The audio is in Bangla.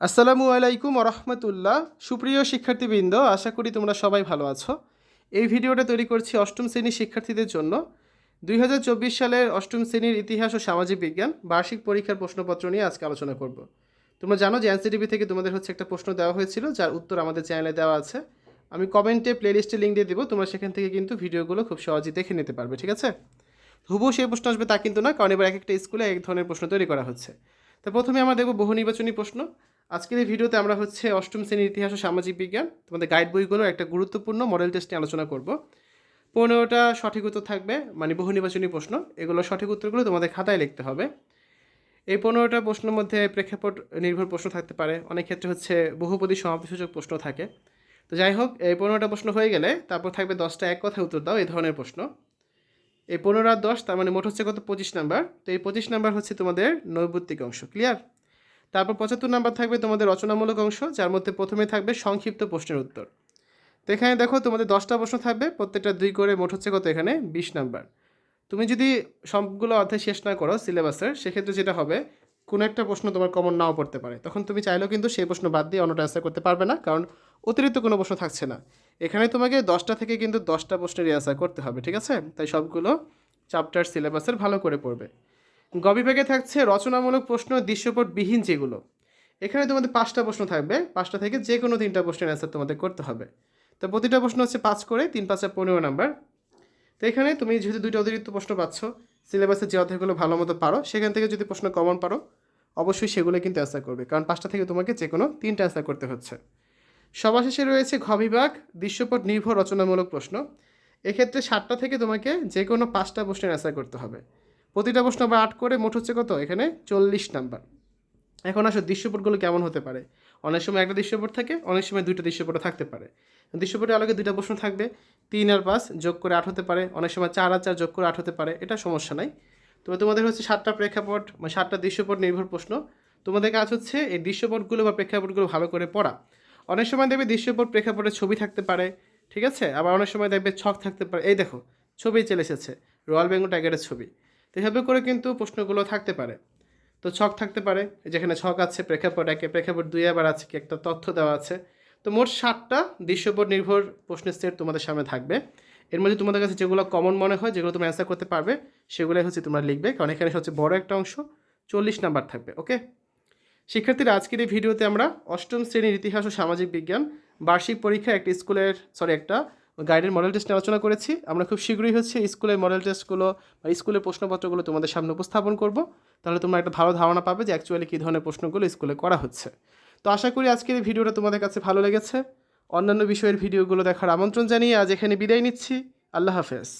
আসসালামু আলাইকুম রহমতুল্লাহ। সুপ্রিয় শিক্ষার্থীবৃন্দ, আশা করি তোমরা সবাই ভালো আছো। এই ভিডিওটা তৈরি করছি অষ্টম শ্রেণির শিক্ষার্থীদের জন্য। দুই হাজার চব্বিশ সালের অষ্টম শ্রেণির ইতিহাস ও সামাজিক বিজ্ঞান বার্ষিক পরীক্ষার প্রশ্নপত্র নিয়ে আজকে আলোচনা করব। তোমরা জানো যে এনসিটিভি থেকে তোমাদের হচ্ছে একটা প্রশ্ন দেওয়া হয়েছিল, যার উত্তর আমাদের চ্যানেলে দেওয়া আছে। আমি কমেন্টে প্লেলিস্টে লিঙ্ক দিয়ে দেবো, তোমরা সেখান থেকে কিন্তু ভিডিওগুলো খুব সহজেই দেখে নিতে পারবে, ঠিক আছে? হুবহু সেই প্রশ্ন আসবে তা কিন্তু না কারণ এবার এক একটা স্কুলে এক ধরনের প্রশ্ন তৈরি করা হচ্ছে। তো প্রথমে আমরা দেখব বহু নির্বাচনী প্রশ্ন। আজকের এই ভিডিওতে আমরা হচ্ছে অষ্টম শ্রেণির ইতিহাস ও সামাজিক বিজ্ঞান, তোমাদের গাইড বইগুলো একটা গুরুত্বপূর্ণ মডেল টেস্ট নিয়ে আলোচনা করব। পনেরোটা সঠিক উত্তর থাকবে মানে বহু নির্বাচনী প্রশ্ন। এগুলো সঠিক উত্তরগুলো তোমাদের খাতায় লিখতে হবে। এই পনেরোটা প্রশ্নের মধ্যে প্রেক্ষাপট নির্ভর প্রশ্ন থাকতে পারে। অনেক ক্ষেত্রে হচ্ছে বহুপদী সমাপ্তিসূচক প্রশ্ন থাকে। তো যাই হোক, এই পনেরোটা প্রশ্ন হয়ে গেলে তারপর থাকবে দশটা এক কথায় উত্তর দাও, এই ধরনের প্রশ্ন। এই পনেরো আর দশ, তার মানে মোট হচ্ছে কত? পঁচিশ নাম্বার। তো এই পঁচিশ নাম্বার হচ্ছে তোমাদের নৈবত্তিক অংশ ক্লিয়ার তারপর পঁচাত্তর নাম্বার থাকবে তোমাদের রচনামূলক অংশ, যার মধ্যে প্রথমে থাকবে সংক্ষিপ্ত প্রশ্নের উত্তর। তো এখানে দেখো তোমাদের দশটা প্রশ্ন থাকবে, প্রত্যেকটা দুই করে মোট হচ্ছে কত এখানে? বিশ নাম্বার। তুমি যদি সবগুলো অধ্যায় শেষ না করো সিলেবাসের, সেক্ষেত্রে যেটা হবে, কোনো একটা প্রশ্ন তোমার কমন নাও পড়তে পারে। তখন তুমি চাইলেও কিন্তু সেই প্রশ্ন বাদ দিয়ে অন্যটা অ্যান্সার করতে পারবে না, কারণ অতিরিক্ত কোনো প্রশ্ন থাকছে না। এখানে তোমাকে দশটা থেকে কিন্তু দশটা প্রশ্নের অ্যান্সার করতে হবে, ঠিক আছে? তাই সবগুলো চ্যাপ্টার সিলেবাসের ভালো করে পড়বে। গ বিভাগে থাকছে রচনামূলক প্রশ্ন দৃশ্যপটবিহীন যেগুলো। এখানে তোমাদের পাঁচটা প্রশ্ন থাকবে, পাঁচটা থেকে যে কোনো তিনটা প্রশ্নের অ্যান্সার তোমাদের করতে হবে। তো প্রতিটা প্রশ্ন হচ্ছে পাঁচ করে, তিন পাঁচটা পনেরো নাম্বার তো এখানে তুমি যেহেতু দুইটা অতিরিক্ত প্রশ্ন পাচ্ছ সিলেবাসের যে অধ্যায়গুলো ভালো মতো পারো, সেখান থেকে যদি প্রশ্ন কমন পারো, অবশ্যই সেগুলো কিন্তু অ্যান্সার করবে। কারণ পাঁচটা থেকে তোমাকে যে কোনো তিনটা অ্যান্সার করতে হচ্ছে। সবার শেষে রয়েছে ঘ বিভাগ দৃশ্যপট নির্ভর রচনামূলক প্রশ্ন। এক্ষেত্রে সাতটা থেকে তোমাকে যে কোনো পাঁচটা প্রশ্নের অ্যান্সার করতে হবে। প্রতিটা প্রশ্ন আবার আট করে মোট হচ্ছে কত? এখানে চল্লিশ নাম্বার। এখন আসো, দৃশ্যপটগুলো কেমন হতে পারে? অনেক সময় একটা দৃশ্যপট থাকে, অনেক সময় দুইটা দৃশ্যপট থাকতে পারে। দৃশ্যপটে আলোকে দুইটা প্রশ্ন থাকবে। তিন আর পাঁচ যোগ করে আট হতে পারে। অনেক সময় চার আর চার যোগ করে আট হতে পারে। এটা সমস্যা নাই। তবে তোমাদের হচ্ছে সাতটা প্রেক্ষাপট মানে সাতটা দৃশ্যপট নির্ভর প্রশ্ন। তোমাদের কাজ হচ্ছে এই দৃশ্যপটগুলো বা প্রেক্ষাপটগুলো ভালো করে পড়া। অনেক সময় দেখবে দৃশ্যপট প্রেক্ষাপটের ছবি থাকতে পারে, ঠিক আছে? আবার অনেক সময় দেখবে ছক থাকতে পারে। এই দেখো, ছবি চলে এসেছে রয়্যাল বেঙ্গল টাইগারের ছবি। তো এভাবে করে কিন্তু প্রশ্নগুলো থাকতে পারে। তো ছক থাকতে পারে যেখানে ছক আছে, প্রেক্ষাপট একে, প্রেক্ষাপট দুই আবার আছে, কি একটা তথ্য দেওয়া আছে। তো মোট সাতটা দৃশ্যপট নির্ভর প্রশ্নের সেট তোমাদের সামনে থাকবে। এর মধ্যে তোমাদের কাছে যেগুলো কমন মনে হয়, যেগুলো তোমরা অ্যান্সার করতে পারবে, সেগুলোই হচ্ছে তোমরা লিখবে। কারণ এখানে হচ্ছে বড় একটা অংশ, চল্লিশ নাম্বার থাকবে ওকে শিক্ষার্থীরা, আজকের এই ভিডিওতে আমরা অষ্টম শ্রেণির ইতিহাস ও সামাজিক বিজ্ঞান, বার্ষিক পরীক্ষা একটা স্কুলের সরি একটা গাইডের মডেল টেস্ট নিয়ে আলোচনা করেছি। আমরা খুব শীঘ্রই হচ্ছে স্কুলের মডেল টেস্টগুলো বা স্কুলের প্রশ্নপত্রগুলো তোমাদের সামনে উপস্থাপন করব। তাহলে তোমরা একটা ভালো ধারণা পাবে যে অ্যাকচুয়ালি কী ধরনের প্রশ্নগুলো স্কুলে করা হচ্ছে। তো আশা করি আজকের এই ভিডিওটা তোমাদের কাছে ভালো লেগেছে। অন্যান্য বিষয়ের ভিডিওগুলো দেখার আমন্ত্রণ জানিয়ে আজ এখানে বিদায় নিচ্ছি। আল্লাহ হাফেজ।